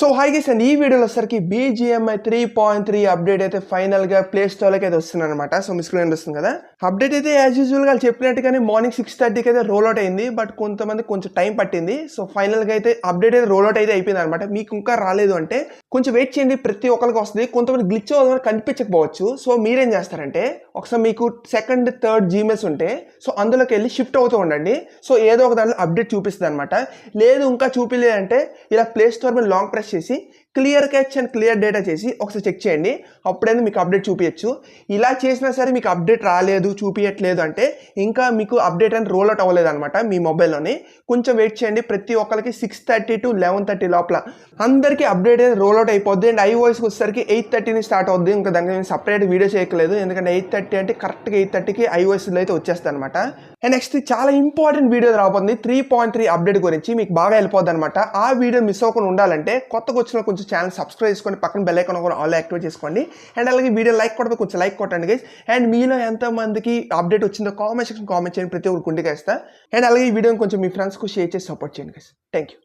So high gas and ఈ వీడియోలో వచ్చరికి BGMI three point three update అయితే ఫైనల్గా ప్లే స్టోర్లోకి అయితే వస్తుంది అనమాట సో మీ స్క్రీన్ వస్తుంది కదా. అప్డేట్ అయితే యాజ్ యూజువల్గా చెప్పినట్టుగానే మార్నింగ్ సిక్స్ థర్టీకి అయితే రోల్ అయింది. బట్ కొంతమంది కొంచెం టైం పట్టింది. సో ఫైనల్గా అయితే అప్డేట్ అయితే రోల్ అయితే అయిపోయింది అనమాట మీకు ఇంకా రాలేదు అంటే కొంచెం వెయిట్ చేయండి. ప్రతి ఒక్కరికి వస్తుంది. కొంతమంది గ్లిచ్ అవ్వడం కనిపించకపోవచ్చు. సో మీరేం చేస్తారంటే ఒకసారి మీకు సెకండ్ థర్డ్ జీమెయిల్స్ ఉంటే సో అందులోకి వెళ్ళి షిఫ్ట్ అవుతూ ఉండండి. సో ఏదో ఒక దాంట్లో అప్డేట్ చూపిస్తుంది అనమాట లేదు ఇంకా చూపించలేదంటే ఇలా ప్లే స్టోర్ మీద లాంగ్ ప్రెస్ చేసి clear cache and clear data చేసి ఒకసారి చెక్ చేయండి. అప్పుడైనా మీకు అప్డేట్ చూపించచ్చు ఇలా చేసినా సరే మీకు అప్డేట్ రాలేదు చూపించట్లేదు అంటే ఇంకా మీకు అప్డేట్ అని రోల్ అవుట్ అవ్వలేదు అనమాట మీ మొబైల్లోని. కొంచెం వెయిట్ చేయండి. ప్రతి ఒక్కరికి six thirty to eleven thirty లోపల అందరికీ అప్డేట్ అనేది రోల్ అవుట్ అయిపోద్ది. అండ్ ఐఓఎస్కి వచ్చేసరికి ఎయిట్ థర్టీని స్టార్ట్ అవుద్ది. ఇంకా దానికి నేను సపరేట్ వీడియో చేయట్లేదు ఎందుకంటే ఎయిట్ థర్టీ అంటే కరెక్ట్గా ఎయిట్ థర్టీకి ఐఓఎస్లో అయితే వచ్చేస్తుంది అనమాట అండ్ నెక్స్ట్ చాలా ఇంపార్టెంట్ వీడియో రాబోతుంది. త్రీ పాయింట్ త్రీ అప్డేట్ గురించి మీకు బాగా వెళ్ళిపోద్ది అనమాట ఆ వీడియో మిస్ అవ్వకుండా ఉండాలంటే కొత్తగా వచ్చిన కొంచెం ఛానల్ సబ్స్క్రైబ్ చేసుకొని పక్కన బెల్ ఐకాన్ కూడా ఆల్ యాక్టివేట్ చేసుకోండి. అండ్ అలాగే వీడియో లైక్ కొడితే కొంచెం లైక్ కొట్టండి గైస్ అండ్ మీలో ఎంతమందికి అప్డేట్ వచ్చిందో కామెంట్ సెక్షన్ కామెంట్ చేయండి ప్రతి ఒక్కరికి కుండిగా ఇస్తా అండ్ అలాగే ఈ వీడియోని కొంచెం మీ ఫ్రెండ్స్కు షేర్ చేసి సపోర్ట్ చేయండి గైస్ థ్యాంక్ యూ